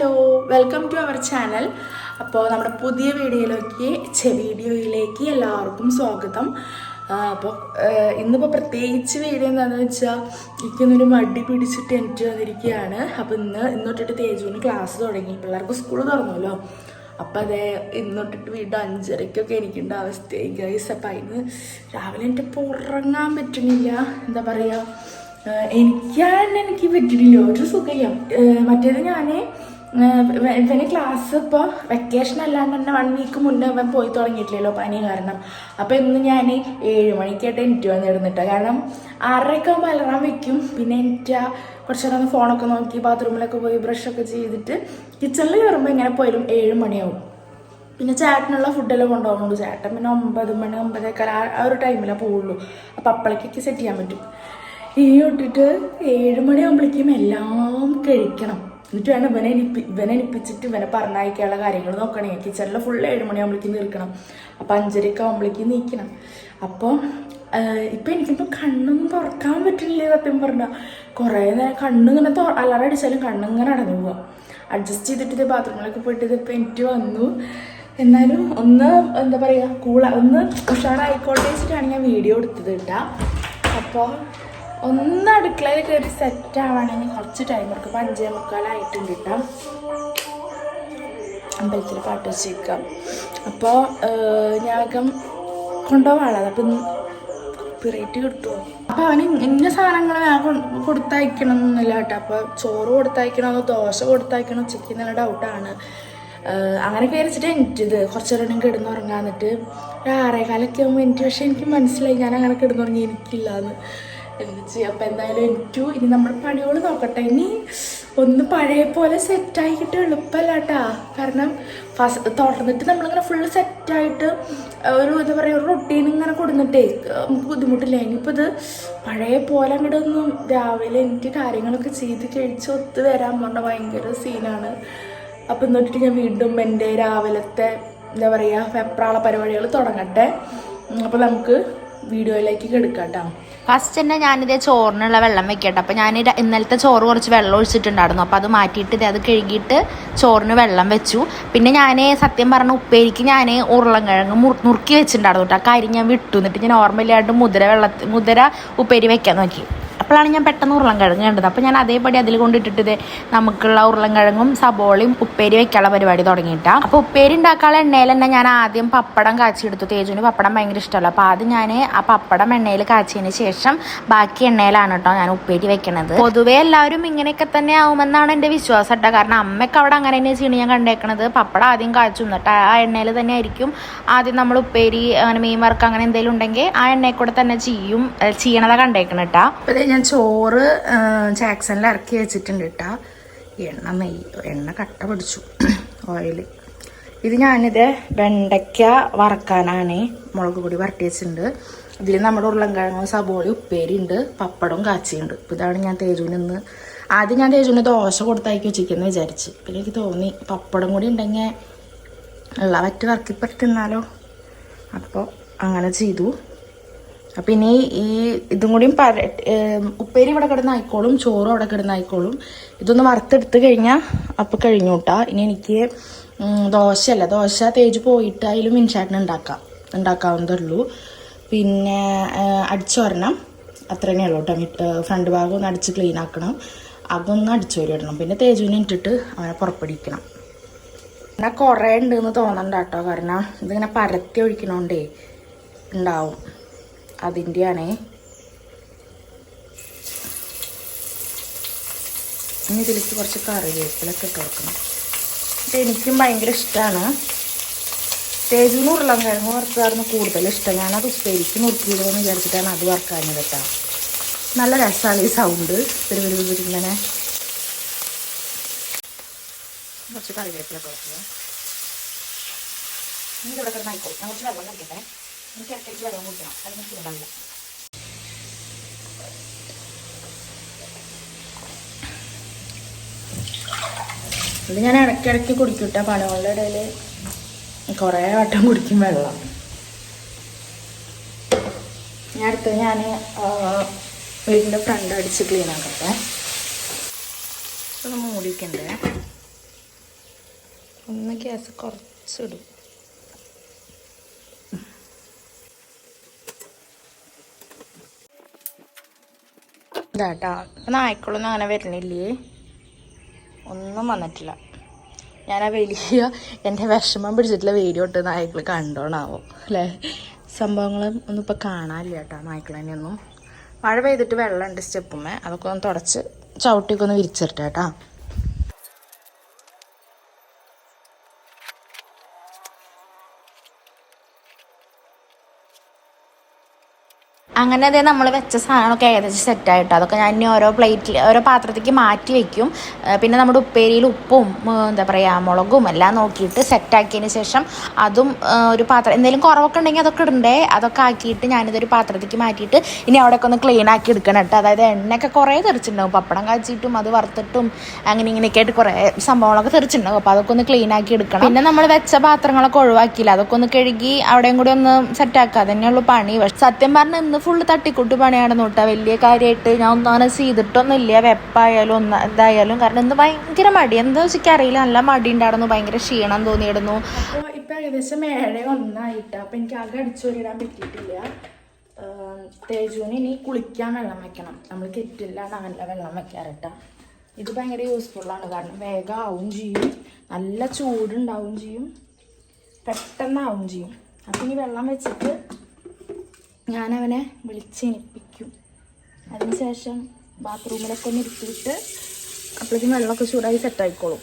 Hello welcome to our channel അപ്പോൾ നമ്മുടെ പുതിയ വീഡിയോയിലേക്ക് വീഡിയോയിലേക്ക് എല്ലാവർക്കും സ്വാഗതം. അപ്പോൾ ഇന്നിപ്പോൾ പ്രത്യേകിച്ച് വീഡിയോ എന്താണെന്ന് വെച്ചാൽ എനിക്കൊന്നൊരു മടി പിടിച്ചിട്ട് എനിക്ക് വന്നിരിക്കുകയാണ് അപ്പോൾ ഇന്ന് ഇന്നൊട്ടിട്ട് തേജുവിന് ക്ലാസ് തുടങ്ങി. പിള്ളേർക്ക് സ്കൂൾ തുറന്നല്ലോ. അപ്പോൾ അതെ ഇന്നൊട്ടിട്ട് വീണ്ടും അഞ്ചരയ്ക്കൊക്കെ എനിക്കുണ്ട് അവസ്ഥയായി ഗൈസ് അപ്പം അതിന് രാവിലെ ഇപ്പോൾ ഉറങ്ങാൻ പറ്റുന്നില്ല. എന്താ പറയുക എനിക്ക് എനിക്ക് പറ്റുന്നില്ല. ഒരു സുഖം മറ്റേത് ഞാൻ ഇവന് ക്ലാസ് ഇപ്പോൾ വെക്കേഷൻ അല്ലാണ്ട് തന്നെ വൺ വീക്ക് മുന്നേ അവൻ പോയി തുടങ്ങിയിട്ടില്ലല്ലോ പനി കാരണം. അപ്പോൾ ഇന്ന് ഞാൻ ഏഴ് മണിക്കായിട്ട് എനിക്ക് വന്നിരുന്നിട്ട് കാരണം ആറരയൊക്കെ ആകുമ്പോൾ അലറാൻ വെക്കും. പിന്നെ എനിക്ക് കുറച്ച് നേരം ഫോണൊക്കെ നോക്കി ബാത്റൂമിലൊക്കെ പോയി ബ്രഷൊക്കെ ചെയ്തിട്ട് കിച്ചണിൽ കയറുമ്പോൾ ഇങ്ങനെ പോയാലും ഏഴ് മണിയാവും. പിന്നെ ചേട്ടനുള്ള ഫുഡെല്ലാം കൊണ്ടുപോകുന്നുണ്ട്. ചേട്ടൻ പിന്നെ ഒമ്പത് മണി ഒമ്പതേക്കാൾ ആ ഒരു ടൈമിലാണ് പോവുള്ളൂ. അപ്പോൾ അപ്പോഴേക്കൊക്കെ സെറ്റ് ചെയ്യാൻ പറ്റും. ഈ ഒട്ടിട്ട് ഏഴ് മണിയാകുമ്പോഴേക്കും എല്ലാം കഴിക്കണം. എന്നിട്ട് വേണം ഇവനെ എനിപ്പി ഇവനെ എനിപ്പിച്ചിട്ട് ഇവനെ പറഞ്ഞയക്കാനുള്ള കാര്യങ്ങൾ നോക്കണേ. കിച്ചണിൽ ഫുൾ ഏഴ് മണിയാകുമ്പോഴേക്കും തീർക്കണം അപ്പം അഞ്ചരയൊക്കെ ആകുമ്പോഴേക്കും നീക്കണം. അപ്പോൾ ഇപ്പം എനിക്കിപ്പോൾ കണ്ണൊന്നും തുറക്കാൻ പറ്റില്ല സത്യം പറഞ്ഞാൽ കുറേ നേരം കണ്ണിങ്ങനെ തുറ അടിച്ചാലും കണ്ണിങ്ങനെ അടഞ്ഞു പോവാം. അഡ്ജസ്റ്റ് ചെയ്തിട്ട് ഇത് ബാത്റൂമിലൊക്കെ പോയിട്ട് ഇപ്പം എനിക്ക് വന്നു. എന്നാലും ഒന്ന് എന്താ പറയുക കൂള ഒന്ന് ഉഷാറായിക്കോട്ടെ വെച്ചിട്ടാണ് ഞാൻ വീഡിയോ എടുത്തത് കേട്ടാ. അപ്പോൾ ഒന്ന് അടുക്കളയിൽ കയറി സെറ്റ് ആവാണെങ്കിൽ കുറച്ച് ടൈം എടുക്കും. ഇപ്പം അഞ്ചേ മുക്കാലായിട്ടുണ്ട് കേട്ടോ അമ്പലത്തിൽ പാട്ട് വെച്ചേക്കാം. അപ്പോൾ ഞാകം കൊണ്ടുപോകാനുള്ളത്. അപ്പം പിറേറ്റ് കിട്ടുമോ അപ്പോൾ അവന് ഇന്ന സാധനങ്ങൾ ഞാൻ കൊടുത്തയക്കണം എന്നില്ല കേട്ടോ. അപ്പോൾ ചോറ് കൊടുത്തയക്കണമോ ദോശ കൊടുത്തയക്കണോ ഉച്ചയ്ക്ക് എന്നുള്ള ഡൗട്ടാണ് അങ്ങനെ വിചാരിച്ചിട്ട് എനിക്കിത് കുറച്ച് നേരം കിടന്നുറങ്ങാന്നിട്ട് ഒരു ആറേകാലൊക്കെ ആകുമ്പോൾ എനിക്ക് പക്ഷേ എനിക്ക് മനസ്സിലായി ഞാൻ അങ്ങനെ കിടന്നുറങ്ങി എനിക്കില്ലാന്ന്. എന്ത് അപ്പം എന്തായാലും എനിക്കും ഇനി നമ്മൾ പണികൾ നോക്കട്ടെ. ഇനി ഒന്ന് പഴയ പോലെ സെറ്റായിട്ട് എളുപ്പമല്ല കേട്ടാ കാരണം ഫസ്റ്റ് തുറന്നിട്ട് നമ്മളിങ്ങനെ ഫുള്ള് സെറ്റായിട്ട് ഒരു എന്താ പറയുക ഒരു റൊട്ടീൻ ഇങ്ങനെ കൊടുന്നിട്ടേ നമുക്ക് ബുദ്ധിമുട്ടില്ല. ഇനിയിപ്പോൾ ഇത് പഴയ പോലെ അങ്ങോട്ട് ഒന്നും രാവിലെ എനിക്ക് കാര്യങ്ങളൊക്കെ ചെയ്ത് കഴിച്ച് ഒത്ത് വരാൻ പറഞ്ഞ ഭയങ്കര സീനാണ് അപ്പം എന്നിട്ട് ഞാൻ വീണ്ടും എന്റെ രാവിലത്തെ എന്താ പറയുക വെപ്രാള പരിപാടികൾ തുടങ്ങട്ടെ. അപ്പോൾ നമുക്ക് വീഡിയോയിലേക്ക് കെടുക്കാം കേട്ടോ ഫസ്റ്റ് തന്നെ ഞാനിതേ ചോറിനുള്ള വെള്ളം വെക്കട്ടെ. അപ്പം ഞാൻ ഇന്നലത്തെ ചോറ് കുറച്ച് വെള്ളം ഒഴിച്ചിട്ടുണ്ടായിരുന്നു. അപ്പം അത് മാറ്റിയിട്ട് ഇത് അത് കഴുകിയിട്ട് ചോറിന് വെള്ളം വെച്ചു. പിന്നെ ഞാൻ സത്യം പറഞ്ഞ ഉപ്പേരിക്ക് ഞാൻ ഉരുളൻകിഴങ്ങ് നുറുക്കി വെച്ചിട്ടുണ്ടായിരുന്നു കേട്ടോ. ആ കാര്യം ഞാൻ വിട്ടു. എന്നിട്ട് ഞാൻ ഓർമ്മയില്ലാണ്ട് മുതിര വെള്ളത്തിൽ മുതിര ഉപ്പേരി വെക്കാൻ നോക്കി. അപ്പോഴാണ് ഞാൻ പെട്ടെന്ന് ഉരുളൻകിഴങ്ങ് കണ്ടത്. അപ്പോൾ ഞാൻ അതേപടി അതിൽ കൊണ്ടിട്ടിട്ട് നമുക്കുള്ള ഉരുളൻകിഴങ്ങും സബോളയും ഉപ്പേരി വയ്ക്കാനുള്ള പരിപാടി തുടങ്ങിയിട്ടാണ് അപ്പോൾ ഉപ്പേരി ഉണ്ടാക്കാനുള്ള എണ്ണയിൽ തന്നെ ഞാൻ ആദ്യം പപ്പടം കാച്ചിയെടുത്തു. തേജുവിന് പപ്പടം ഭയങ്കര ഇഷ്ടമല്ല. അപ്പോൾ ആദ്യം ഞാൻ ആ പപ്പടം എണ്ണയിൽ കാച്ചിയതിന് ശേഷം ബാക്കി എണ്ണയിലാണ് കേട്ടോ ഞാൻ ഉപ്പേരി വെക്കണത്. പൊതുവേ എല്ലാവരും ഇങ്ങനെയൊക്കെ തന്നെ ആവുമെന്നാണ് എന്റെ വിശ്വാസം കേട്ടോ. കാരണം അമ്മയ്ക്ക് അവിടെ അങ്ങനെ തന്നെ ചെയ്യണം ഞാൻ കണ്ടേക്കണത്. പപ്പടം ആദ്യം കാച്ചു. എന്നിട്ട് ആ എണ്ണയിൽ തന്നെ ആയിരിക്കും ആദ്യം നമ്മൾ ഉപ്പേരി അങ്ങനെ മീൻ വറുക്ക് അങ്ങനെ എന്തെങ്കിലും ഉണ്ടെങ്കിൽ ആ എണ്ണയിൽ കൂടെ തന്നെ ചെയ്യും. ചെയ്യണതാണ് കണ്ടേക്കണം കേട്ടാ. ഞാൻ ചോറ് ചാക്സണിൽ ഇറക്കി വെച്ചിട്ടുണ്ട് കേട്ടോ എണ്ണ നെയ്യ് എണ്ണ കട്ട പിടിച്ചു. ഓയിൽ ഇത് ഞാനിത് വെണ്ടയ്ക്ക വറക്കാനാണ് മുളക് പൊടി വരട്ടി വെച്ചിട്ടുണ്ട്. ഇതിൽ നമ്മുടെ ഉരുളൻകിഴങ്ങും സബോളി ഉപ്പേരി ഉണ്ട് പപ്പടവും കാച്ചിയുണ്ട് അപ്പോൾ ഇതാണ് ഞാൻ തേജുവിന് ഇന്ന് ആദ്യം ഞാൻ തേജുവിന് ദോശ കൊടുത്തയക്കി വെച്ചിരിക്കുന്നു വിചാരിച്ച്. പിന്നെ എനിക്ക് തോന്നി പപ്പടം കൂടി ഉണ്ടെങ്കിൽ ഉള്ള വറ്റ് വറക്കിപ്പറ്റി തിന്നാലോ അപ്പോൾ അങ്ങനെ ചെയ്തു. അപ്പം ഇനി ഈ ഇതും കൂടിയും പര ഉപ്പേരി ഇവിടെ കിടന്ന് ആയിക്കോളും ചോറും അവിടെ കിടന്ന് ആയിക്കോളും ഇതൊന്ന് വറുത്തെടുത്ത് കഴിഞ്ഞാൽ അപ്പം കഴിഞ്ഞു ഇനി എനിക്ക് ദോശയല്ല. ദോശ തേജ് പോയിട്ടായാലും മിൻഷാട്ടിന് ഉണ്ടാക്കാം. ഉണ്ടാക്കാവുന്നതേ ഉള്ളൂ പിന്നെ അടിച്ചോരണം അത്ര തന്നെയുള്ളൂ കേട്ടോ. ഫ്രണ്ട് ഭാഗം ഒന്ന് അടിച്ച് ക്ലീൻ ആക്കണം. അതൊന്ന് അടിച്ചു വരിടണം പിന്നെ തേജുവിനെ ഇട്ടിട്ട് അവനെ പുറപ്പെടിക്കണം പിന്നെ കുറേ ഉണ്ടെന്ന് തോന്നണ്ട കേട്ടോ. കാരണം ഇതിങ്ങനെ പരത്തി ഒഴിക്കണോണ്ടേ ഉണ്ടാവും. അതിന്റെയാണേ. ഇനി ഇതിലേക്ക് കുറച്ച് കറിവേപ്പിലൊക്കെ ഇട്ട് കൊടുക്കണം. എനിക്കും ഭയങ്കര ഇഷ്ടമാണ്. തേജൂന്ന് ഉരുളൻ കിഴങ്ങ് വറുത്തതായിരുന്നു കൂടുതൽ ഇഷ്ടം. ഞാനത് ഉപ്പേരിക്ക് നുറുക്കിയതെന്ന് വിചാരിച്ചിട്ടാണ് അത് വറുക്കാഞ്ഞത് കേട്ടോ. നല്ല രസമാണ് ഈ സൗണ്ട് ഇങ്ങനെ. കുറച്ച് കറിവേപ്പിലൊക്കെ വെക്കുക ഇനി ഇവിടെ കിടന്നായിക്കോട്ടെ ഞാൻ കുറച്ച് വെള്ളം കുടിക്കട്ടെ എനിക്ക് ഇടയ്ക്ക് വെള്ളം കുടിക്കണം അല്ലെങ്കിൽ ഉണ്ടാവില്ല ഇത് ഞാൻ ഇടയ്ക്കിടയ്ക്ക് കുടിക്കൂട്ട പണികളുടെ ഇടയിൽ കുറേ വട്ടം കുടിക്കും വെള്ളം. ഞാൻ അടുത്ത് ഞാൻ വീടിന്റെ ഫ്രണ്ട് അടിച്ച് ക്ലീൻ ആക്കട്ടെ. ഒന്ന് മൂടിക്കണ്ടേ? ഒന്ന് ഗ്യാസ് കുറച്ചിടും. ഇതാട്ടാ. നായ്ക്കളൊന്നും അങ്ങനെ വരുന്നില്ലേ? ഒന്നും വന്നിട്ടില്ല. ഞാൻ ആ വലിയ എന്റെ വിഷമം പിടിച്ചിട്ടുള്ള വീഡിയോ ഇട്ട് നായ്ക്കൾ കണ്ടോണാവോ അല്ലേ? സംഭവങ്ങളും ഒന്നും ഇപ്പം കാണാനില്ല കേട്ടോ നായ്ക്കളെന്നെയൊന്നും. മഴ പെയ്തിട്ട് വെള്ളമുണ്ട് സ്റ്റെപ്പുമേ അതൊക്കെ ഒന്ന് തുടച്ച് ചവിട്ടിയൊക്കെ ഒന്ന് വിരിച്ചിട്ടെ കേട്ടോ. അങ്ങനെ അതേ നമ്മൾ വെച്ച സാധനമൊക്കെ ഏകദേശം സെറ്റായിട്ട് അതൊക്കെ ഞാൻ ഇനി ഓരോ പ്ലേറ്റിൽ ഓരോ പാത്രത്തേക്ക് മാറ്റി വെക്കും. പിന്നെ നമ്മുടെ ഉപ്പേരിയിൽ ഉപ്പും എന്താ പറയുക മുളകും എല്ലാം നോക്കിയിട്ട് സെറ്റാക്കിയതിന് ശേഷം അതും ഒരു പാത്രം എന്തെങ്കിലും കുറവൊക്കെ ഉണ്ടെങ്കിൽ അതൊക്കെ ഇടണ്ടേ? അതൊക്കെ ആക്കിയിട്ട് ഞാനിതൊരു പാത്രത്തേക്ക് മാറ്റിയിട്ട് ഇനി അവിടെയൊക്കെ ഒന്ന് ക്ലീൻ ആക്കി എടുക്കണം കേട്ടോ. അതായത് എണ്ണയൊക്കെ കുറേ തെറിച്ചിട്ടുണ്ടാവും. പപ്പടം കാച്ചിട്ടും അത് വറുത്തിട്ടും അങ്ങനെ ഇങ്ങനെയൊക്കെ ആയിട്ട് കുറേ സംഭവങ്ങളൊക്കെ തെറിച്ചിട്ടുണ്ടാവും. അപ്പോൾ അതൊക്കെ ഒന്ന് ക്ലീൻ ആക്കി എടുക്കണം. പിന്നെ നമ്മൾ വെച്ച പാത്രങ്ങളൊക്കെ ഒഴിവാക്കിയില്ല. അതൊക്കെ ഒന്ന് കഴുകി അവിടെയും കൂടി ഒന്ന് സെറ്റാക്കുക അതന്നെയുള്ളൂ പണി. സത്യം പറഞ്ഞാൽ ഇന്ന് ഫുള്ള് തട്ടിക്കൂട്ട് പണിയാണെന്ന് നോട്ടാ വലിയ കാര്യമായിട്ട് ഞാൻ ഒന്നും അങ്ങനെ ചെയ്തിട്ടൊന്നും ഇല്ല വെപ്പായാലും ഒന്ന് ഇതായാലും കാരണം ഇന്ന് ഭയങ്കര മടി. എന്താ വെച്ചാൽ അറിയില്ല. നല്ല മടി ഉണ്ടായിരുന്നു. ഭയങ്കര ക്ഷീണം തോന്നിയിടുന്നു ഇപ്പം ഏകദേശം ഏഴ് ഒന്നായിട്ട്. അപ്പം എനിക്ക് ആകെ അടിച്ചോരിടാൻ പറ്റിയിട്ടില്ല. തേജുവിന് ഇനി കുളിക്കാൻ വെള്ളം വെക്കണം. നമ്മൾ കെറ്റിലാണ് അങ്ങനെ വെള്ളം വെക്കാറിട്ടാ ഇത് ഭയങ്കര യൂസ്ഫുള്ളാണ് കാരണം വേഗം ആവും ചെയ്യും. നല്ല ചൂടുണ്ടാവും ചെയ്യും. പെട്ടെന്നാവും ചെയ്യും. അപ്പം ഇനി വെള്ളം വെച്ചിട്ട് ഞാനവനെ വിളിച്ചെണിപ്പിക്കും. അതിനുശേഷം ബാത്റൂമിലൊക്കെ ഒന്ന് ഇരുത്തിയിട്ട് അപ്പോഴേക്കും വെള്ളമൊക്കെ ചൂടായി സെറ്റായിക്കോളും.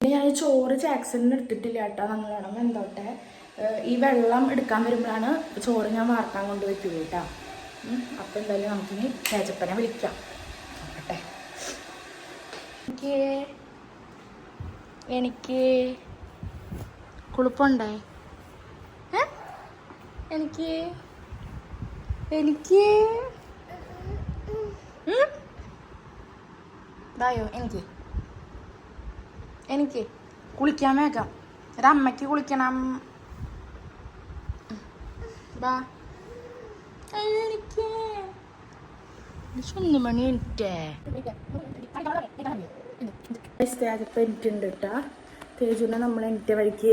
ഞാൻ ചോറ് ജാക്സണിന് എടുത്തിട്ടില്ല കേട്ടോ. നല്ലോണം എന്തോട്ടെ ഈ വെള്ളം എടുക്കാൻ വരുമ്പോഴാണ് ചോറ് ഞാൻ വാർക്കാൻ കൊണ്ട് വെക്കുള്ളൂ കേട്ടോ അപ്പം എന്തായാലും നമുക്കിനി ചേച്ചപ്പനെ വിളിക്കാം. എനിക്ക് എനിക്ക് കുളിപ്പുണ്ടേ? എനിക്ക് എനിക്ക്? ഇതായോ എനിക്ക് എനിക്ക് കുളിക്കാൻ വേഗം ഒരമ്മയ്ക്ക് കുളിക്കണം ഉം. ബാ എനിക്ക് ഒന്ന് മണി എനിക്കേ അതിപ്പോൾ എനിക്കുണ്ട് കേട്ടാ തേജുനെ നമ്മൾ എന്റെ വഴിക്ക്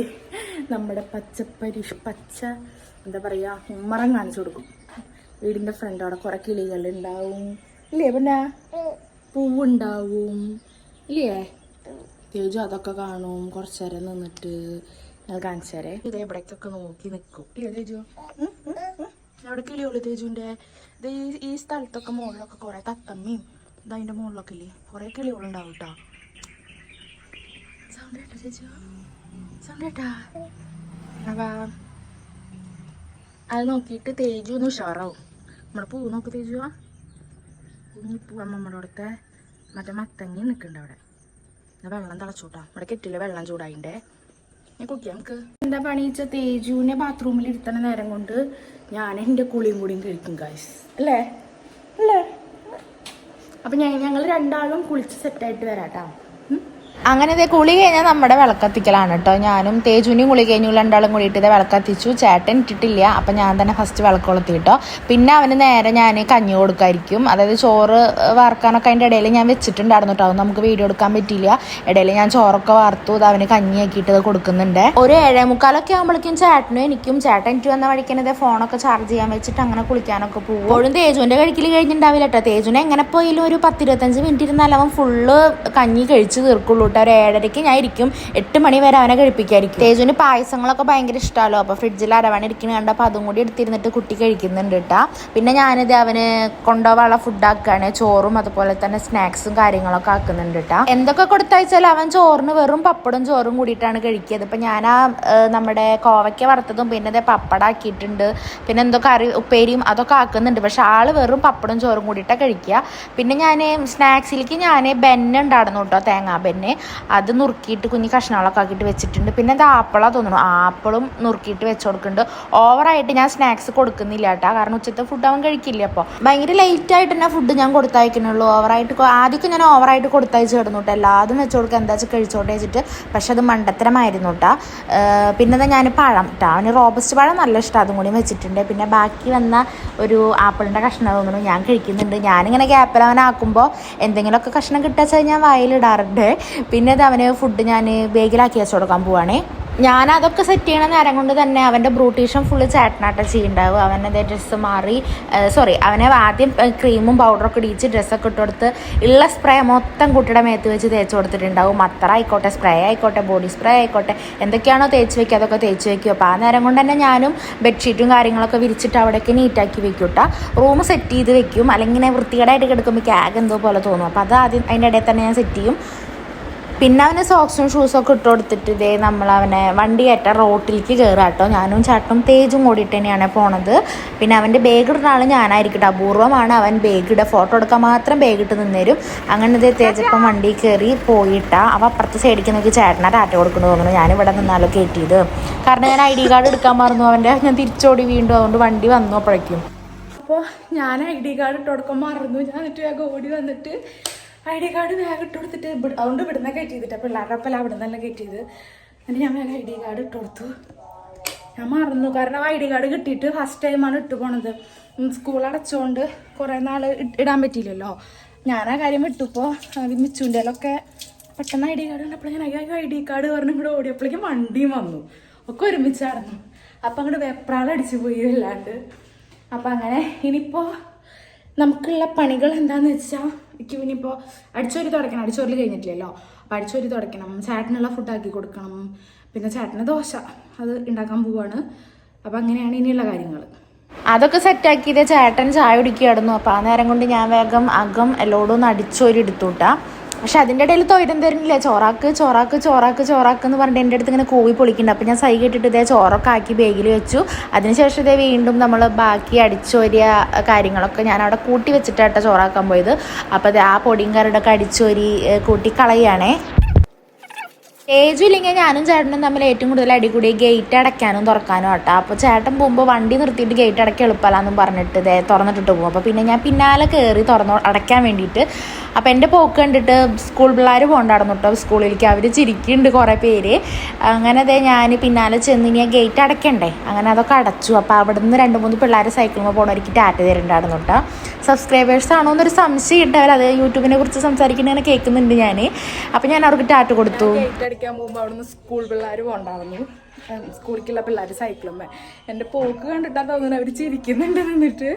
നമ്മുടെ പച്ചപ്പരി പച്ച എന്താ പറയുക ഉമ്മറം കാണിച്ചു കൊടുക്കും. വീടിന്റെ ഫ്രണ്ട് അവിടെ കുറേ കിളികൾ ഉണ്ടാവും. ഇല്ലേ പിന്നെ? പൂവുണ്ടാവും. ഇല്ലേ? തേജു അതൊക്കെ കാണും. കുറച്ചു നേരം നിന്നിട്ട് ഞാൻ കാണിച്ചു തരേ. ഇത് എവിടേക്കൊക്കെ നോക്കി നിൽക്കും. ഇല്ലേ തേജു. എവിടെ കിളിയുള്ളൂ തേജുവിന്റെ ഇത് ഈ സ്ഥലത്തൊക്കെ മുകളിലൊക്കെ കുറേ തത്തമ്മയും ഇതതിന്റെ മുകളിലൊക്കെ ഇല്ലേ? കുറേ കിളികളുണ്ടാവും കേട്ടോ സൗണ്ട് കേട്ടോ ചേച്ചു. സൗണ്ട് കേട്ടാ അപ്പാ അത് തേജു ഒന്ന് ഉഷാറാവും. നമ്മുടെ പൂ നോക്ക് തേജു കുഞ്ഞിപ്പൂ നമ്മുടെ അവിടുത്തെ മറ്റേ മത്തങ്ങി നിൽക്കുന്നുണ്ട് അവിടെ. വെള്ളം തിളച്ചോട്ടാ. നമ്മുടെ കെറ്റിൽ വെള്ളം ചൂടായിണ്ടേ. ഞാൻ നമുക്ക്. എന്താ പണി തേജുവിനെ ബാത്റൂമിൽ ഇരുത്തണ നേരം കൊണ്ട് ഞാൻ എന്റെ കുളിയും കൂടിയും കഴിക്കും ഗായ്സ് അല്ലേ? അല്ലേ? അപ്പം ഞാൻ ഞങ്ങൾ രണ്ടാളും കുളിച്ച് സെറ്റായിട്ട് വരാട്ടാ. ഉം? അങ്ങനെ ഇതേ കുളി കഴിഞ്ഞാൽ നമ്മുടെ വിളക്കത്തിക്കലാണ് കേട്ടോ ഞാനും തേജുവിനും കുളി കഴിഞ്ഞു. രണ്ടാളും കൂടിയിട്ട് ഇതേ വിളക്കത്തിച്ചു. ചേട്ടൻ ഇട്ടിട്ടില്ല. അപ്പം ഞാൻ തന്നെ ഫസ്റ്റ് വിളക്ക് കൊളുത്തി കേട്ടോ പിന്നെ അവന് നേരെ ഞാൻ കഞ്ഞി കൊടുക്കായിരിക്കും. അതായത് ചോറ് വാർക്കാനൊക്കെ അതിന്റെ ഇടയിൽ ഞാൻ വെച്ചിട്ടുണ്ടായിരുന്നു കേട്ടോ അത് നമുക്ക് വീഡിയോ എടുക്കാൻ പറ്റിയില്ല. ഇടയിൽ ഞാൻ ചോറൊക്കെ വാർത്തു ഇത് അവന് കഞ്ഞിയാക്കിയിട്ട് ഇത് കൊടുക്കുന്നുണ്ട്. ഒരു ഏഴേ മുക്കാലൊക്കെ ആകുമ്പോഴേക്കും ചേട്ടനും എനിക്കും ചേട്ടൻ എനിക്ക് വന്ന വഴിക്കണത് ഫോണൊക്കെ ചാർജ് ചെയ്യാൻ വെച്ചിട്ട് അങ്ങനെ കുളിക്കാനൊക്കെ പോകും അപ്പോഴും തേജുവിന്റെ കഴിക്കൽ കഴിഞ്ഞിട്ടുണ്ടാവില്ല കേട്ടോ തേജുവിനെ എങ്ങനെ പോയാലും ഒരു പത്തിരുപത്തഞ്ച് മിനിറ്റ് ഇരുന്നാൽ അവൻ ഫുള്ള് കഞ്ഞി കഴിച്ച് തീർക്കുള്ളൂ കേട്ടോ ഒരു ഏഴരയ്ക്ക് ഞാൻ ഇരിക്കും. എട്ട് മണി വരെ അവനെ കഴിപ്പിക്കായിരിക്കും. തേജുവിന് പായസങ്ങളൊക്കെ ഭയങ്കര ഇഷ്ടമല്ലോ അപ്പോൾ ഫ്രിഡ്ജിൽ അരവണ ഇരിക്കുന്ന കണ്ടപ്പോൾ അതും കൂടി എടുത്തിരുന്നിട്ട് കുട്ടി കഴിക്കുന്നുണ്ട് കേട്ടാ പിന്നെ ഞാനിത് അവന് കൊണ്ടുപോകാനുള്ള ഫുഡ് ആക്കുകയാണ് ചോറും അതുപോലെ തന്നെ സ്നാക്സും കാര്യങ്ങളൊക്കെ ആക്കുന്നുണ്ട് കേട്ടാ എന്തൊക്കെ കൊടുത്തയച്ചാൽ അവൻ ചോറിന് വെറും പപ്പടും ചോറും കൂടിയിട്ടാണ് കഴിക്കിയത്. ഇപ്പം ഞാൻ ആ നമ്മുടെ കോവയ്ക്ക വറുത്തതും പിന്നെ ഇതേ പപ്പടാക്കിയിട്ടുണ്ട് പിന്നെ എന്തൊക്കെ കറി ഉപ്പേരിയും അതൊക്കെ ആക്കുന്നുണ്ട്. പക്ഷെ ആൾ വെറും പപ്പടും ചോറും കൂടിയിട്ടാണ് കഴിക്കുക. പിന്നെ ഞാൻ സ്നാക്സിലേക്ക് ഞാൻ ബെന്നുണ്ടായിരുന്നു കേട്ടോ തേങ്ങാ ബെന്ന്. അത് നുറുക്കിയിട്ട് കുഞ്ഞ് കഷ്ണങ്ങളൊക്കെ ആക്കിയിട്ട് വെച്ചിട്ടുണ്ട്. പിന്നെ അത് ആപ്പിളാണ് തോന്നുന്നു. ആപ്പിളും നുറുക്കിയിട്ട് വെച്ച് കൊടുക്കുന്നുണ്ട്. ഓവറായിട്ട് ഞാൻ സ്നാക്സ് കൊടുക്കുന്നില്ല കേട്ടോ. കാരണം ഉച്ചത്തെ ഫുഡ് അവൻ കഴിക്കില്ല അപ്പോൾ ഭയങ്കര ലേറ്റായിട്ട് തന്നെ ഫുഡ് ഞാൻ കൊടുത്തയക്കുന്നുള്ളൂ. ഓവറായിട്ട് ആദ്യമൊക്കെ ഞാൻ ഓവറായിട്ട് കൊടുത്തയച്ച് കിടന്നു കേട്ടോ. എല്ലാതും വെച്ച് കൊടുക്കുക എന്താ വെച്ചാൽ കഴിച്ചോട്ടെ വെച്ചിട്ട്. പക്ഷെ അത് മണ്ടത്തരമായിരുന്നു കേട്ടോ. പിന്നെ ഞാൻ പഴം കേട്ടോ അവന് റോബസ്റ്റ് പഴം നല്ല ഇഷ്ടം. അതും കൂടി വെച്ചിട്ടുണ്ട്. പിന്നെ ബാക്കി വന്ന ഒരു ആപ്പിളിന്റെ കഷ്ണം തോന്നുന്നു ഞാൻ കഴിക്കുന്നുണ്ട്. ഞാനിങ്ങനെ ഗ്യാപ്പിൽ അവനാക്കുമ്പോൾ എന്തെങ്കിലുമൊക്കെ കഷ്ണം കിട്ടാച്ചാൽ ഞാൻ വായിലിടാറുണ്ട്. പിന്നെ അത് അവന് ഫുഡ് ഞാൻ ബേഗിലാക്കി വെച്ച് കൊടുക്കാൻ പോവാണേ. ഞാൻ അതൊക്കെ സെറ്റ് ചെയ്യണ നേരം കൊണ്ട് തന്നെ അവന്റെ ബ്രൂട്ടീഷൻ ഫുള്ള് ചേട്ടനാട്ട ചെയ്യുണ്ടാവും. അവനത് ഡ്രസ്സ് മാറി സോറി അവനെ ആദ്യം ക്രീമും പൗഡറൊക്കെ ഇടിച്ച് ഡ്രസ്സൊക്കെ ഇട്ട് കൊടുത്ത് ഉള്ള സ്പ്രേ മൊത്തം കുട്ടിയുടെ മേത്ത് വെച്ച് തേച്ച് കൊടുത്തിട്ടുണ്ടാവും. മത്തറ ആയിക്കോട്ടെ സ്പ്രേ ആയിക്കോട്ടെ ബോഡി സ്പ്രേ ആയിക്കോട്ടെ എന്തൊക്കെയാണോ തേച്ച് വെക്കുക അതൊക്കെ തേച്ച് വെക്കും അപ്പോൾ ആ നേരം കൊണ്ട് തന്നെ ഞാനും ബെഡ്ഷീറ്റും കാര്യങ്ങളൊക്കെ വിരിച്ചിട്ട് അവിടേക്ക് നീറ്റാക്കി വെക്കും കേട്ടോ റൂം സെറ്റ് ചെയ്ത് വെക്കും. അല്ലെങ്കിൽ ഇങ്ങനെ വൃത്തികേടായിട്ട് കിടക്കുമ്പോൾ ക്യാഗ് എന്തോ പോലെ തോന്നും. അപ്പോൾ അത് ആദ്യം അതിന്റെ ഇടയിൽ തന്നെ ഞാൻ സെറ്റ് ചെയ്യും. പിന്നെ അവന് സോക്സും ഷൂസും ഒക്കെ ഇട്ട് കൊടുത്തിട്ട് ഇതേ നമ്മൾ അവനെ വണ്ടി കയറ്റ റോട്ടിലേക്ക് കയറാട്ടോ ഞാനും ചാട്ടും തേജും കൂടിയിട്ട് തന്നെയാണ് പോണത്. പിന്നെ അവന്റെ ബാഗ് ഇടുന്ന ആൾ ഞാനായിരിക്കട്ടെ. അപൂർവമാണ് അവൻ ബാഗ് ഇടുക ഫോട്ടോ എടുക്കാൻ മാത്രം ബാഗ് ഇട്ട് നിന്നേരും. അങ്ങനെ ഇതേ തേജപ്പം വണ്ടി കയറി പോയിട്ടാ. അവ അപ്പുറത്തെ സൈഡിലേക്ക് നോക്കി ചേട്ടനെ ടാറ്റ കൊടുക്കുന്നു തോന്നുന്നു. ഞാൻ ഇവിടെ നിന്നാലോ കയറ്റിയത് കാരണം ഞാൻ ഐ ഡി കാർഡ് എടുക്കാൻ മറന്നു. അവന്റെ ഞാൻ തിരിച്ചോടി വീണ്ടും. അതുകൊണ്ട് വണ്ടി വന്നു അപ്പോഴേക്കും. അപ്പോൾ ഞാൻ ഐ ഡി കാർഡ് ഇട്ട് കൊടുക്കാൻ മറന്നു. ഞാൻ എന്നിട്ട് ഓടി വന്നിട്ട് ഐ ഡി കാർഡ് വേഗം ഇട്ട് കൊടുത്തിട്ട് അതുകൊണ്ട് ഇവിടുന്ന് കയറ്റി ചെയ്തിട്ട് പിള്ളേരുടെ ഒപ്പം അവിടെ നിന്നല്ല കയറ്റി ചെയ്ത്. എന്നിട്ട് ഞാൻ വേഗം ഐ ഡി കാർഡ് ഇട്ട് കൊടുത്തു. ഞാൻ മറന്നു. കാരണം ഐ ഡി കാർഡ് കിട്ടിയിട്ട് ഫസ്റ്റ് ടൈമാണ് ഇട്ട് പോണത്. സ്കൂൾ അടച്ചുകൊണ്ട് കുറേ നാൾ ഇടാൻ പറ്റിയില്ലല്ലോ. ഞാൻ ആ കാര്യം വിട്ടുപ്പോൾ മിച്ചുന്റെ ഒക്കെ പെട്ടെന്ന് ഐ ഡി കാർഡ് കണ്ടപ്പോൾ ഞാൻ ഐ ഡി കാർഡ് പറഞ്ഞ് ഇവിടെ ഓടിയപ്പോഴേക്കും വണ്ടിയും വന്നു. ഒക്കെ ഒരുമിച്ചായിരുന്നു. അപ്പം അങ്ങോട്ട് വെപ്രാളടിച്ചു പോയി അല്ലാണ്ട് അപ്പം അങ്ങനെ ഇനിയിപ്പോൾ നമുക്കുള്ള പണികൾ എന്താണെന്ന് വെച്ചാൽ എനിക്ക് ഇനിയിപ്പോൾ അടിച്ചോരി തുടക്കണം. അടിച്ചോരി കഴിഞ്ഞിട്ടില്ലല്ലോ. അപ്പോൾ അടിച്ചോരി തുടക്കണം. ചേട്ടനുള്ള ഫുഡ് ആക്കി കൊടുക്കണം. പിന്നെ ചേട്ടന് ദോശ അത് ഉണ്ടാക്കാൻ പോവാണ്. അപ്പോൾ അങ്ങനെയാണ് ഇനിയുള്ള കാര്യങ്ങൾ അതൊക്കെ സെറ്റാക്കിയത് ചേട്ടൻ ചായ കുടിക്കുകയായിരുന്നു. അപ്പോൾ ആ നേരം കൊണ്ട് ഞാൻ വേഗം അകം എല്ലോടും ഒന്ന് അടിച്ചോരി എടുത്തുട്ടാ. പക്ഷെ അതിന്റെ ഇടയിൽ തൊയ്തം തരുന്നില്ല ചോറാക്ക് ചോറാക്ക് ചോറാക്ക് ചോറാക്ക് എന്ന് പറഞ്ഞിട്ട് എന്റെ അടുത്ത് ഇങ്ങനെ കൂവി പൊളിക്കുന്നുണ്ട്. അപ്പോൾ ഞാൻ സൈ കെട്ടിട്ട് ഇതേ ചോറൊക്കെ ആക്കി ബാഗിൽ വെച്ചു. അതിനുശേഷം ഇതേ വീണ്ടും നമ്മൾ ബാക്കി അടിച്ചോരിയ കാര്യങ്ങളൊക്കെ ഞാൻ അവിടെ കൂട്ടി വെച്ചിട്ടാട്ടോ ചോറാക്കാൻ പോയത്. അപ്പോൾ ആ പൊടിയും കറിയുടെ ഒക്കെ അടിച്ചോരി കൂട്ടി കളയുകയാണേ. ഏജും ഇല്ലെങ്കിൽ ഞാനും ചേട്ടനും തമ്മിൽ ഏറ്റവും കൂടുതൽ അടികൂടി ഗേറ്റ് അടയ്ക്കാനും തുറക്കാനും ആട്ടോ. അപ്പോൾ ചേട്ടൻ പോകുമ്പോൾ വണ്ടി നിർത്തിയിട്ട് ഗേറ്റ് അടയ്ക്കാൻ എളുപ്പമല്ലാന്നും പറഞ്ഞിട്ട് ഇതേ തുറന്നിട്ടിട്ട് പോകും. അപ്പോൾ പിന്നെ ഞാൻ പിന്നാലെ കയറി തുറന്ന് അടയ്ക്കാൻ വേണ്ടിയിട്ട് അപ്പോൾ എന്റെ പോക്ക് കണ്ടിട്ട് സ്കൂൾ പിള്ളേർ പോകണ്ടായിരുന്നു കേട്ടോ സ്കൂളിലേക്ക് അവർ ചിരിക്കുന്നുണ്ട് കുറേ പേര്. അങ്ങനെ അതെ ഞാൻ പിന്നാലെ ചെന്ന് ഇനി ഗേറ്റ് അടയ്ക്കണ്ടേ? അങ്ങനെ അതൊക്കെ അടച്ചു. അപ്പോൾ അവിടെ നിന്ന് രണ്ട് മൂന്ന് പിള്ളേർ സൈക്കിളുമ്പോൾ പോകണവർക്ക് ടാറ്റ തരുന്നുണ്ടായിരുന്നു കേട്ടോ സബ്സ്ക്രൈബേഴ്സ് ആണോ എന്നൊരു സംശയം ഇട്ടവർ അത് യൂട്യൂബിനെ കുറിച്ച് സംസാരിക്കുന്നതിനെ കേൾക്കുന്നുണ്ട് ഞാൻ അപ്പോൾ ഞാൻ അവർക്ക് ടാറ്റ കൊടുത്തു. അടിക്കാൻ പോകുമ്പോൾ അവിടുന്ന് സ്കൂൾ പിള്ളേർ പോണ്ടായിരുന്നു സ്കൂളിലേക്കുള്ള പിള്ളേർ സൈക്കിളുമ്മേ എന്റെ പോക്ക് കണ്ടിട്ടാ തോന്നുന്നു അവർ ചിരിക്കുന്നുണ്ട് നിന്നിട്ട്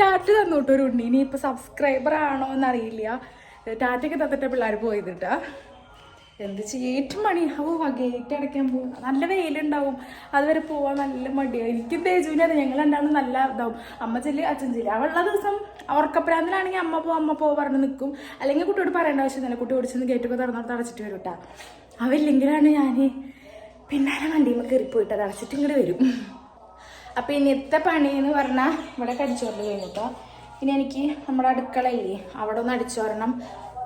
ടാറ്റ തന്നോട്ട് ഒരു ഉണ്ണി. ഇപ്പോൾ സബ്സ്ക്രൈബർ ആണോ എന്നറിയില്ല. ടാറ്റയ്ക്ക് തന്നിട്ട് പിള്ളേർ പോയതിട്ടാ എന്ത് ചേറ്റും മണി. ഓ ആ ഗേറ്റ് അടയ്ക്കാൻ പോകും നല്ല വെയിലുണ്ടാവും. അതുവരെ പോവാൻ നല്ല മടിയാണ് എനിക്കും തേജുവിനെ അതെ. ഞങ്ങൾ രണ്ടാളും നല്ല ഇതാവും. അമ്മ ചെല്ലി അച്ഛൻ ചെല്ലി. അവളുള്ള ദിവസം ഉറക്കപ്രാന്തിലാണെങ്കിൽ അമ്മ പോ അമ്മ പോ പറഞ്ഞ് നിൽക്കും അല്ലെങ്കിൽ കുട്ടിയോട് പറയേണ്ട ആവശ്യം തന്നെ കുട്ടി ഓടിച്ചെന്ന് ഗേറ്റൊക്കെ തുറന്നോട്ട് അടച്ചിട്ട് വരും കേട്ടാ അവരില്ലെങ്കിലാണ് ഞാൻ പിന്നാലെ വണ്ടിയിൽ കയറിപ്പോയിട്ട് അത് അടച്ചിട്ട് ഇങ്ങോട്ട് വരും. അപ്പം ഇന്നത്തെ പണി എന്ന് പറഞ്ഞാൽ ഇവിടെ കടിച്ചോറിൽ കഴിഞ്ഞിട്ടോ ഇനി എനിക്ക് നമ്മുടെ അടുക്കളയില്ലേ അവിടെ ഒന്ന് അടിച്ചോരണം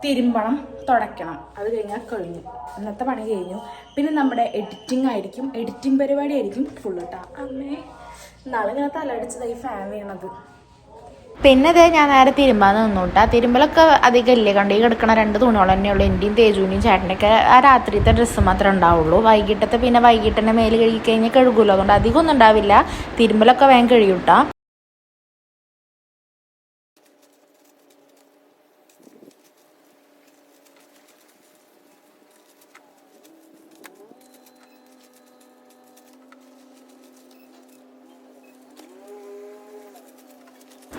തിരുമ്പണം തുടയ്ക്കണം. അത് കഴിഞ്ഞാൽ കഴിഞ്ഞു. ഇന്നത്തെ പണി കഴിഞ്ഞു. പിന്നെ നമ്മുടെ എഡിറ്റിംഗ് ആയിരിക്കും. എഡിറ്റിംഗ് പരിപാടി ആയിരിക്കും ഫുൾ കേട്ടോ അമ്മേ നാളെ ഇങ്ങനെ തലടിച്ചതായി ഫാൻ വീണത്. പിന്നെ ഇതേ ഞാൻ നേരെ തിരുമ്പാൻ നിന്നുട്ടാ. തിരുമ്പലൊക്കെ അധികം ഇല്ലേ? കണ്ടീ കിടക്കണ രണ്ട് തുണികൾ തന്നെയുള്ളൂ. എന്റെയും തേജുവിന്റെയും ചേട്ടന്റെയൊക്കെ ആ രാത്രിത്തെ ഡ്രസ്സ് മാത്രമേ ഉണ്ടാവുള്ളൂ. വൈകിട്ടത്തെ പിന്നെ വൈകിട്ട് തന്നെ മേൽ കഴുകി കഴിഞ്ഞാൽ കഴുകുമല്ലോ അതുകൊണ്ട് അധികം ഒന്നും ഉണ്ടാവില്ല. തിരുമ്പലൊക്കെ വേഗം കഴിയൂട്ടാ.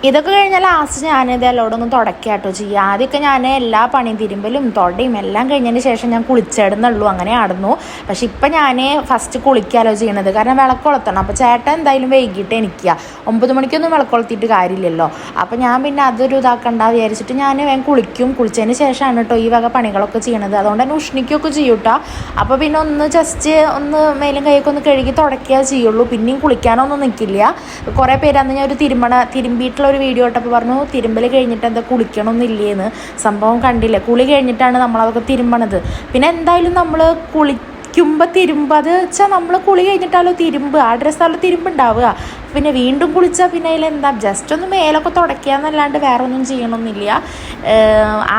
ഇതൊക്കെ കഴിഞ്ഞാൽ ലാസ്റ്റ് ഞാൻ ഇത് എല്ലോടൊന്നും തുടക്കുക കേട്ടോ ചെയ്യുക ആദ്യമൊക്കെ ഞാൻ എല്ലാ പണിയും തിരുമ്പലും തൊടയും എല്ലാം കഴിഞ്ഞതിന് ശേഷം ഞാൻ കുളിച്ചിടുന്നുള്ളൂ. അങ്ങനെ ആടുന്നു പക്ഷെ ഇപ്പം ഞാൻ ഫസ്റ്റ് കുളിക്കാലോ ചെയ്യണത്. കാരണം വിളക്കൊളത്തണം അപ്പോൾ ചേട്ടൻ എന്തായാലും വൈകിട്ട് എനിക്കുക ഒമ്പത് മണിക്കൊന്നും വിളക്കൊളത്തിയിട്ട് കാര്യമില്ലല്ലോ. അപ്പോൾ ഞാൻ പിന്നെ അതൊരു ഇതാക്കണ്ട വിചാരിച്ചിട്ട് ഞാൻ വേഗം കുളിക്കും. കുളിച്ചതിന് ശേഷമാണ് കേട്ടോ ഈ വക പണികളൊക്കെ ചെയ്യണത്. അതുകൊണ്ട് തന്നെ ഉഷ്ണിക്കൊക്കെ ചെയ്യൂട്ടോ അപ്പോൾ പിന്നെ ഒന്ന് ജസ്റ്റ് ഒന്ന് മേലും കൈയൊക്കെ ഒന്ന് കഴുകി തുടക്കുക ചെയ്യുള്ളൂ. പിന്നെയും കുളിക്കാനൊന്നും നിൽക്കില്ല കുറേ പേരാന്ന് ഞാൻ ഒരു തിരുമണ തിരുമ്പിയിട്ടുള്ള ഒരു വീഡിയോ ഇട്ടപ്പോൾ പറഞ്ഞു തിരുമ്പൽ കഴിഞ്ഞിട്ട് എന്താ കുളിക്കണമെന്നില്ലേന്ന് സംഭവം കണ്ടില്ല? കുളി കഴിഞ്ഞിട്ടാണ് നമ്മളതൊക്കെ തിരുമ്പണത്. പിന്നെ എന്തായാലും നമ്മൾ കുളിക്കുമ്പോൾ തിരുമ്പ്. അത് വെച്ചാൽ നമ്മൾ കുളി കഴിഞ്ഞിട്ടാലോ തിരുമ്പ്. ആ ഡ്രസ്സാലോ തിരുമ്പുണ്ടാവുക. പിന്നെ വീണ്ടും കുളിച്ചാൽ പിന്നെ അതിലെന്താ? ജസ്റ്റ് ഒന്ന് മേലൊക്കെ തുടയ്ക്കുക എന്നല്ലാണ്ട് വേറെ ഒന്നും ചെയ്യണമെന്നില്ല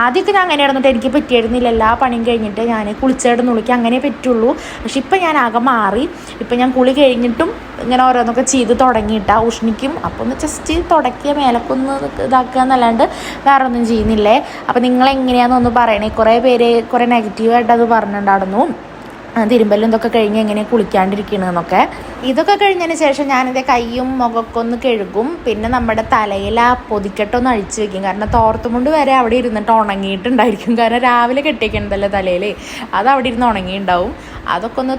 ആദ്യമൊക്കെ ഞാൻ അങ്ങനെ ഇടന്നിട്ട് എനിക്ക് പറ്റിയിരുന്നില്ല. എല്ലാ പണിയും കഴിഞ്ഞിട്ട് ഞാൻ കുളിച്ചിടുന്ന കുളിക്കുക അങ്ങനെ പറ്റുള്ളൂ. പക്ഷെ ഇപ്പം ഞാൻ ആകെ മാറി. ഇപ്പം ഞാൻ കുളി കഴിഞ്ഞിട്ടും ഇങ്ങനെ ഓരോന്നൊക്കെ ചെയ്ത് തുടങ്ങിയിട്ടാ ഉഷ്ണിക്കും. അപ്പോൾ ഒന്ന് ജസ്റ്റ് തുടക്കിയ മേലൊക്കെ ഒന്ന് ഇതാക്കുക എന്നല്ലാണ്ട് വേറെ ഒന്നും ചെയ്യുന്നില്ലേ? അപ്പോൾ നിങ്ങൾ എങ്ങനെയാണെന്നൊന്ന് പറയണേ. കുറേ പേര് കുറേ നെഗറ്റീവായിട്ട് അത് പറഞ്ഞിട്ടുണ്ടായിരുന്നു. തിരുമ്പലും ഇതൊക്കെ കഴിഞ്ഞ് എങ്ങനെ കുളിക്കാണ്ടിരിക്കണമെന്നൊക്കെ ഇതൊക്കെ കഴിഞ്ഞതിന് ശേഷം ഞാനിത് കൈയും മുഖമൊക്കെ ഒന്ന് കഴുകും. പിന്നെ നമ്മുടെ തലയിൽ ആ പൊതിക്കെട്ടൊന്ന് അഴിച്ചു വെക്കും. കാരണം തോർത്തുമുണ്ട് വരെ അവിടെ ഇരുന്നിട്ട് ഉണങ്ങിയിട്ടുണ്ടായിരിക്കും. കാരണം രാവിലെ കെട്ടിക്കണതല്ലേ തലയിൽ അത് അവിടെ ഇരുന്ന് ഉണങ്ങിയിട്ടുണ്ടാവും. അതൊക്കെ ഒന്ന്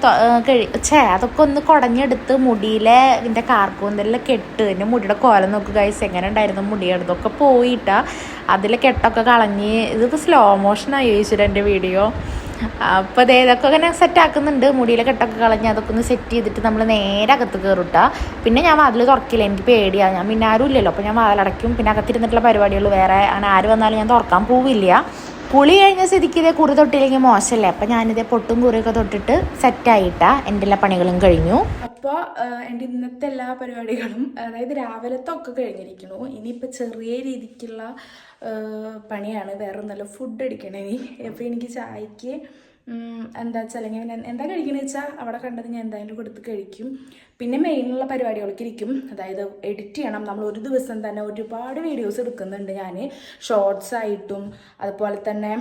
കഴി ഛേ അതൊക്കെ ഒന്ന് കുടഞ്ഞെടുത്ത് മുടിയിലെ ഇതിന്റെ കാർക്കൂന്തലിലെ കെട്ട് എന്റെ മുടിയുടെ കോലം നോക്കുക ഗൈസ് എങ്ങനെ ഉണ്ടായിരുന്നു മുടിയെടുത്തൊക്കെ പോയിട്ടാ അതിലെ കെട്ടൊക്കെ കളഞ്ഞ് ഇതിപ്പോൾ സ്ലോ മോഷനായി ചോദിച്ചിട്ട് എന്റെ വീഡിയോ? അപ്പോൾ ദേ ഇതൊക്കെ ഇങ്ങനെ സെറ്റ് ആക്കുന്നുണ്ട്. മുടിയിലെ കെട്ടൊക്കെ കളഞ്ഞ് അതൊക്കെ ഒന്ന് സെറ്റ് ചെയ്തിട്ട് നമ്മൾ നേരെ അകത്ത് കയറിട്ട പിന്നെ ഞാൻ വാതിൽ തുറക്കില്ല. എനിക്ക് പേടിയാണ് ഞാൻ പിന്നെ ആരും ഇല്ലല്ലോ അപ്പോൾ ഞാൻ വാതിലടയ്ക്കും. പിന്നെ അകത്തിരുന്നിട്ടുള്ള പരിപാടികൾ വേറെ അങ്ങനെ ആര് വന്നാലും ഞാൻ തുറക്കാൻ പോവില്ല. കുളി കഴിഞ്ഞ സ്ഥിതിക്ക് ഇതേ കുറി തൊട്ടില്ലെങ്കിൽ മോശമല്ലേ? അപ്പം ഞാനിതേ പൊട്ടും കുറിയൊക്കെ തൊട്ടിട്ട് സെറ്റായിട്ടാ എന്റെ എല്ലാ പണികളും കഴിഞ്ഞു. അപ്പോൾ എന്റെ ഇന്നത്തെ എല്ലാ പരിപാടികളും അതായത് രാവിലത്തെ ഒക്കെ കഴിഞ്ഞിരിക്കുന്നു. ഇനിയിപ്പോൾ ചെറിയ രീതിക്കുള്ള പണിയാണ്. വേറെ നല്ല ഫുഡ് അടിക്കണേ ഇനി. അപ്പോൾ എനിക്ക് ചായക്ക് എന്താ വെച്ചാൽ അല്ലെങ്കിൽ ഞാൻ എന്താ കഴിക്കണമെന്ന് വെച്ചാൽ അവിടെ കണ്ടത് ഞാൻ എന്തായാലും കൊടുത്ത് കഴിക്കും. പിന്നെ മെയിനുള്ള പരിപാടികളൊക്കെ ഇരിക്കും. അതായത് എഡിറ്റ് ചെയ്യണം. നമ്മൾ ഒരു ദിവസം തന്നെ ഒരുപാട് വീഡിയോസ് എടുക്കുന്നുണ്ട് ഞാൻ ഷോർട്സ് ആയിട്ടും അതുപോലെ തന്നെ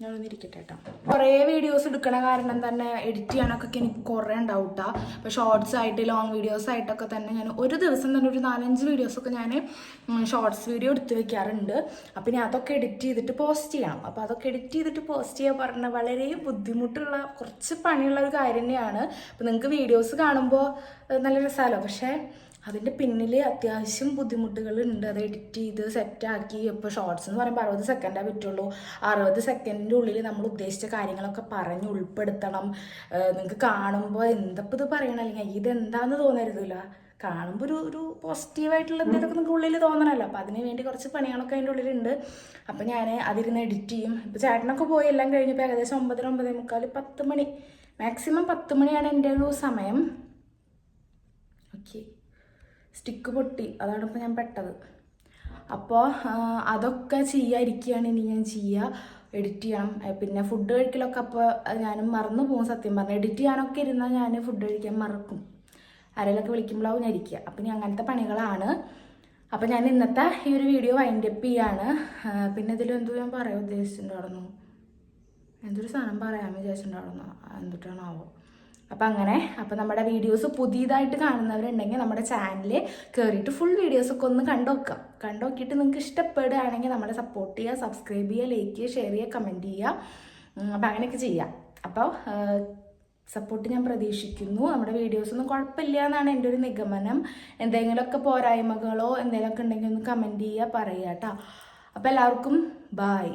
ഞാനൊന്ന് ഇരിക്കട്ടെ കേട്ടോ കുറേ വീഡിയോസ് എടുക്കണ കാരണം തന്നെ എഡിറ്റ് ചെയ്യാനൊക്കെ എനിക്ക് കുറേ ഉണ്ടാവും ഇപ്പോൾ ഷോർട്സ് ആയിട്ട് ലോങ് വീഡിയോസ് ആയിട്ടൊക്കെ തന്നെ ഞാൻ ഒരു ദിവസം തന്നെ ഒരു നാലഞ്ച് വീഡിയോസൊക്കെ ഞാൻ ഷോർട്സ് വീഡിയോ എടുത്ത് വെക്കാറുണ്ട്. അപ്പം ഇനി അതൊക്കെ എഡിറ്റ് ചെയ്തിട്ട് പോസ്റ്റ് ചെയ്യണം. അപ്പോൾ അതൊക്കെ എഡിറ്റ് ചെയ്തിട്ട് പോസ്റ്റ് ചെയ്യാൻ പറഞ്ഞ വളരെ ബുദ്ധിമുട്ടുള്ള കുറച്ച് പണിയുള്ള ഒരു കാര്യം തന്നെയാണ്. അപ്പോൾ നിങ്ങൾക്ക് വീഡിയോസ് കാണുമ്പോൾ നല്ല രസമല്ലോ പക്ഷേ അതിന്റെ പിന്നിൽ അത്യാവശ്യം ബുദ്ധിമുട്ടുകളുണ്ട്. അത് എഡിറ്റ് ചെയ്ത് സെറ്റാക്കി ഇപ്പോൾ ഷോർട്സ് എന്ന് പറയുമ്പോൾ അറുപത് സെക്കൻഡേ പറ്റുള്ളൂ. അറുപത് സെക്കൻഡിന്റെ ഉള്ളിൽ നമ്മൾ ഉദ്ദേശിച്ച കാര്യങ്ങളൊക്കെ പറഞ്ഞ് ഉൾപ്പെടുത്തണം. നിങ്ങൾക്ക് കാണുമ്പോൾ എന്തപ്പോൾ ഇത് പറയണം? അല്ലെങ്കിൽ ഇത് എന്താണെന്ന് തോന്നരുതില്ല കാണുമ്പോൾ ഒരു ഒരു പോസിറ്റീവായിട്ടുള്ള എന്തെങ്കിലുമൊക്കെ നിങ്ങൾക്ക് ഉള്ളിൽ തോന്നണമല്ലോ അപ്പോൾ അതിന് വേണ്ടി കുറച്ച് പണികളൊക്കെ അതിന്റെ ഉള്ളിലുണ്ട്. അപ്പോൾ ഞാൻ അതിരുന്ന് എഡിറ്റ് ചെയ്യും. ഇപ്പോൾ ചേട്ടനൊക്കെ പോയി എല്ലാം കഴിഞ്ഞപ്പോൾ ഏകദേശം ഒമ്പതര ഒമ്പതേ മുക്കാൽ പത്ത് മണി. മാക്സിമം പത്ത് മണിയാണ് എന്റെ ഒരു സമയം. ഓക്കെ സ്റ്റിക്ക് പൊട്ടി. അതാണ് ഇപ്പോൾ ഞാൻ പെട്ടത്. അപ്പോൾ അതൊക്കെ ചെയ്യാതിരിക്കുകയാണ് ഇനി ഞാൻ ചെയ്യുക. എഡിറ്റ് ചെയ്യണം. പിന്നെ ഫുഡ് കഴിക്കലൊക്കെ അപ്പോൾ ഞാനും മറന്നു പോകും സത്യം പറഞ്ഞാൽ എഡിറ്റ് ചെയ്യാനൊക്കെ ഇരുന്നാൽ ഞാൻ ഫുഡ് കഴിക്കാൻ മറക്കും. ആരെങ്കിലൊക്കെ വിളിക്കുമ്പോഴാവും ഞാൻ ഇരിക്കുക. അപ്പം ഇനി അങ്ങനത്തെ പണികളാണ്. അപ്പം ഞാൻ ഇന്നത്തെ ഈ ഒരു വീഡിയോ വൈൻഡ് അപ്പ് ചെയ്യാണ്. പിന്നെ ഇതിൽ എന്തോ ഞാൻ പറയാൻ ഉദ്ദേശിച്ചിട്ടുണ്ടായിരുന്നു. എന്തൊരു സാധനം പറയാമെന്ന് വിചാരിച്ചിട്ടുണ്ടായിരുന്നു. എന്തിട്ടാണാവോ. അപ്പം അങ്ങനെ അപ്പം നമ്മുടെ വീഡിയോസ് പുതിയതായിട്ട് കാണുന്നവരുണ്ടെങ്കിൽ നമ്മുടെ ചാനലിൽ കയറിയിട്ട് ഫുൾ വീഡിയോസൊക്കെ ഒന്ന് കണ്ടുനോക്കാം കണ്ടുനോക്കിയിട്ട് നിങ്ങൾക്ക് ഇഷ്ടപ്പെടുകയാണെങ്കിൽ നമ്മളെ സപ്പോർട്ട് ചെയ്യുക സബ്സ്ക്രൈബ് ചെയ്യുക ലൈക്ക് ചെയ്യുക ഷെയർ ചെയ്യുക കമന്റ് ചെയ്യുക. അപ്പം അങ്ങനെയൊക്കെ ചെയ്യാം. അപ്പോൾ സപ്പോർട്ട് ഞാൻ പ്രതീക്ഷിക്കുന്നു. നമ്മുടെ വീഡിയോസ് ഒന്നും കുഴപ്പമില്ല എന്നാണ് എന്റെ ഒരു നിഗമനം. എന്തെങ്കിലുമൊക്കെ പോരായ്മകളോ എന്തെങ്കിലുമൊക്കെ ഉണ്ടെങ്കിൽ ഒന്ന് കമന്റ് ചെയ്യുക പറയുക കേട്ടോ. അപ്പോൾ എല്ലാവർക്കും ബായ്